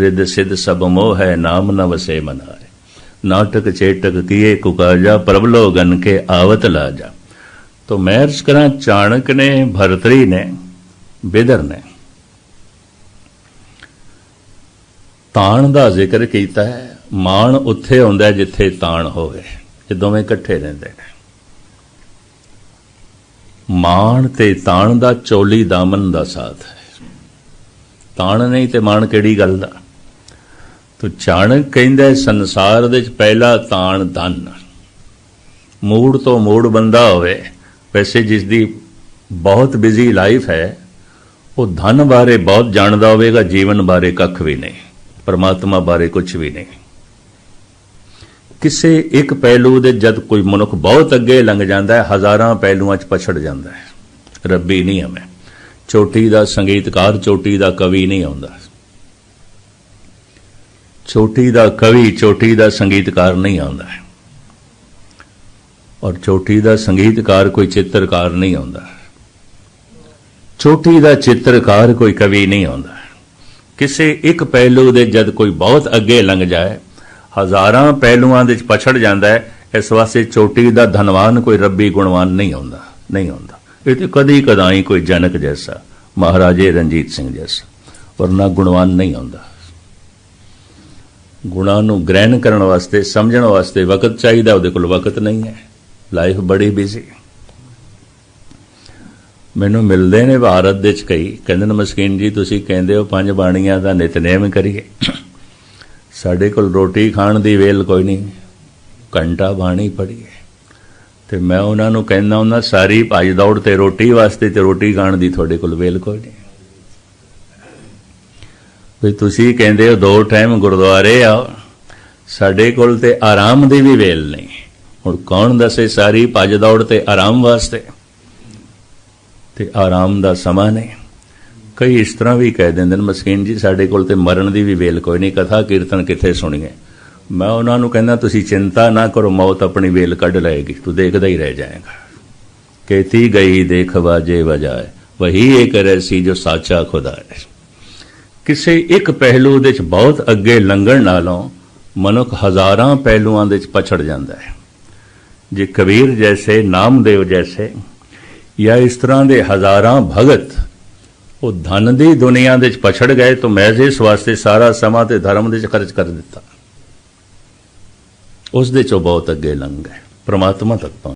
ਰਿਦ ਸਿਧ ਸਭ ਮੋਹ ਹੈ, ਨਾਮ ਨ ਵਸੇ ਮਨ ਨਾਟਕ ਚੇਟਕ ਕੀਏ ਕੁਕਾਜਾ ਪ੍ਰਭਲੋ ਗਨ ਕੇ ਆਵਤ ਲਾਜਾ। ਤੋ ਮੈਂ ਅਰਜ਼ ਕਰਾਂ, ਚਾਣਕ ਨੇ, ਭਰਤਰੀ ਨੇ ਬਿਦਰ ਨੇ। ਤਾਣ ਦਾ ਜ਼ਿਕਰ ਕੀਤਾ ਹੈ, ਮਾਣ ਉੱਥੇ ਆਉਂਦਾ ਜਿੱਥੇ ਤਾਣ ਹੋਵੇ, ਇਹ ਦੋਵੇਂ ਇਕੱਠੇ ਰਹਿੰਦੇ ਨੇ। ਮਾਣ ਤੇ ਤਾਣ ਦਾ ਚੋਲੀ ਦਾਮਨ ਦਾ ਸਾਥ ਹੈ। ਤਾਣ ਨਹੀਂ ਤੇ ਮਾਣ ਕਿਹੜੀ ਗੱਲ ਦਾ? ਤੋ ਚਾਣਕ ਕਹਿੰਦਾ ਸੰਸਾਰ ਦੇ ਵਿੱਚ ਪਹਿਲਾ ਤਾਣ ਧਨ ਮੂੜ ਤੋਂ ਮੂੜ ਬੰਦਾ ਹੋਵੇ, ਵੈਸੇ ਜਿਸ ਦੀ ਬਹੁਤ ਬਿਜ਼ੀ ਲਾਈਫ ਹੈ, ਉਹ ਧਨ ਬਾਰੇ ਬਹੁਤ ਜਾਣਦਾ ਹੋਵੇਗਾ, ਜੀਵਨ ਬਾਰੇ ਕੱਖ ਵੀ ਨਹੀਂ, ਪਰਮਾਤਮਾ ਬਾਰੇ ਕੁਝ ਵੀ ਨਹੀਂ। ਕਿਸੇ ਇੱਕ ਪਹਿਲੂ ਦੇ ਜਦ ਕੋਈ ਮਨੁੱਖ ਬਹੁਤ ਅੱਗੇ ਲੰਘ ਜਾਂਦਾ ਹੈ, ਹਜ਼ਾਰਾਂ ਪਹਿਲੂਆਂ 'ਚ ਪਛੜ ਜਾਂਦਾ ਹੈ। ਰੱਬੀ ਨਹੀਂ ਹੈ ਚੋਟੀ ਦਾ ਸੰਗੀਤਕਾਰ, ਚੋਟੀ ਦਾ ਕਵੀ ਨਹੀਂ ਆਉਂਦਾ। ਚੋਟੀ ਦਾ ਕਵੀ ਚੋਟੀ ਦਾ ਸੰਗੀਤਕਾਰ ਨਹੀਂ ਆਉਂਦਾ ਔਰ ਚੋਟੀ ਦਾ ਸੰਗੀਤਕਾਰ ਕੋਈ ਚਿੱਤਰਕਾਰ ਨਹੀਂ ਆਉਂਦਾ ਚੋਟੀ ਦਾ ਚਿੱਤਰਕਾਰ ਕੋਈ ਕਵੀ ਨਹੀਂ ਆਉਂਦਾ ਕਿਸੇ ਇੱਕ ਪਹਿਲੂ ਦੇ ਜਦ ਕੋਈ ਬਹੁਤ ਅੱਗੇ ਲੰਘ ਜਾਏ ਹਜ਼ਾਰਾਂ ਪਹਿਲੂਆਂ ਦੇ ਵਿੱਚ ਪਛੜ ਜਾਂਦਾ ਹੈ ਇਸ ਵਾਸਤੇ ਚੋਟੀ ਦਾ ਧਨਵਾਨ ਕੋਈ ਰੱਬੀ ਗੁਣਵਾਨ ਨਹੀਂ ਆਉਂਦਾ ਨਹੀਂ ਆਉਂਦਾ ਇਹ ਤੇ ਕਦੀ ਕਦਾਈ ਕੋਈ ਜਨਕ ਜੈਸਾ ਮਹਾਰਾਜੇ ਰਣਜੀਤ ਸਿੰਘ ਜੈਸਾ ਵਰਨਾ ਗੁਣਵਾਨ ਨਹੀਂ ਆਉਂਦਾ ਗੁਣਾਂ ਨੂੰ ਗ੍ਰਹਿਣ ਕਰਨ ਵਾਸਤੇ, ਸਮਝਣ ਵਾਸਤੇ ਵਕਤ ਚਾਹੀਦਾ, ਉਹਦੇ ਕੋਲ ਵਕਤ ਨਹੀਂ ਹੈ। ਲਾਈਫ ਬੜੀ ਬਿਜ਼ੀ ਮੈਨੂੰ ਮਿਲਦੇ ਨੇ ਭਾਰਤ ਦੇ ਚ ਕਈ। ਕਹਿੰਦੇ ਨੇ, ਮਸਕੀਨ ਜੀ, ਤੁਸੀਂ ਕਹਿੰਦੇ ਹੋ ਪੰਜ ਬਾਣੀਆਂ ਦਾ ਨਿਤਨੇਮ ਕਰੀਏ। ਸਾਡੇ ਕੋਲ ਰੋਟੀ ਖਾਣ ਦੀ ਵੇਲ ਕੋਈ ਨਹੀਂ। ਘੰਟਾ ਬਾਣੀ ਪੜੀਏ ਤੇ ਮੈਂ ਉਹਨਾਂ ਨੂੰ ਕਹਿੰਦਾ ਹੁੰਦਾ, ਸਾਰੀ ਭੱਜ ਦੌੜ ਤੇ ਰੋਟੀ ਵਾਸਤੇ ਤੇ ਰੋਟੀ ਖਾਣ ਦੀ ਤੁਹਾਡੇ ਕੋਲ ਵੇਲ ਕੋਈ ਨਹੀਂ। ਵੀ ਤੁਸੀਂ ਕਹਿੰਦੇ ਹੋ ਦੋ ਟਾਈਮ ਗੁਰਦੁਆਰੇ ਆ ਸਾਡੇ ਕੋਲ ਤੇ ਆਰਾਮ ਦੀ ਵੀ ਵੇਲ ਨਹੀਂ। ਹੁਣ ਕੌਣ ਦੱਸੇ ਸਾਰੀ ਭੱਜ ਦੌੜ ਤੇ ਆਰਾਮ ਵਾਸਤੇ? ਤੇ ਆਰਾਮ ਦਾ ਸਮਾਂ ਨਹੀਂ। ਕਈ ਇਸ ਤਰ੍ਹਾਂ ਵੀ ਕਹਿ ਦਿੰਦੇ ਨੇ ਮਸਕੀਨ ਜੀ, ਸਾਡੇ ਕੋਲ ਤੇ ਮਰਨ ਦੀ ਵੀ ਵੇਲ ਕੋਈ ਨਹੀਂ। ਕਥਾ ਕੀਰਤਨ ਕਿੱਥੇ ਸੁਣੀਏ? ਮੈਂ ਉਹਨਾਂ ਨੂੰ ਕਹਿੰਦਾ, ਤੁਸੀਂ ਚਿੰਤਾ ਨਾ ਕਰੋ, ਮੌਤ ਆਪਣੀ ਵੇਲ ਕੱਢ ਲਏਗੀ। ਤੂੰ ਦੇਖਦਾ ਹੀ ਰਹਿ ਜਾਏਗਾ। ਕਹਤੀ ਗਈ ਦੇਖ ਵਾਜੇ ਵਜਾਏ। ਵਹੀ ਇੱਕ ਰੈਸੀ ਜੋ ਸਾਚਾ ਖੁਦਾ ਹੈ ਕਿਸੇ ਇੱਕ ਪਹਿਲੂ ਦੇ ਵਿੱਚ ਬਹੁਤ ਅੱਗੇ ਲੰਘਣ ਨਾਲੋਂ ਮਨੁੱਖ ਹਜ਼ਾਰਾਂ ਪਹਿਲੂਆਂ ਦੇ ਵਿੱਚ ਪਛੜ ਜਾਂਦਾ ਹੈ। ਜੇ ਕਬੀਰ ਜੈਸੇ, ਨਾਮਦੇਵ ਜੈਸੇ ਜਾਂ ਇਸ ਤਰ੍ਹਾਂ ਦੇ ਹਜ਼ਾਰਾਂ ਭਗਤ ਉਹ ਧਨ ਦੀ ਦੁਨੀਆ ਦੇ ਵਿੱਚ ਪਛੜ ਗਏ ਤਾਂ ਮੈਂ ਇਸ ਵਾਸਤੇ ਸਾਰਾ ਸਮਾਂ ਤੇ ਧਰਮ ਦੇ ਵਿੱਚ ਖਰਚ ਕਰ ਦਿੱਤਾ। ਉਸ ਦੇ ਚੋਂ ਬਹੁਤ ਅੱਗੇ ਲੰਘ ਗਏ। ਪ੍ਰਮਾਤਮਾ ਤੱਕ ਪਹੁੰਚ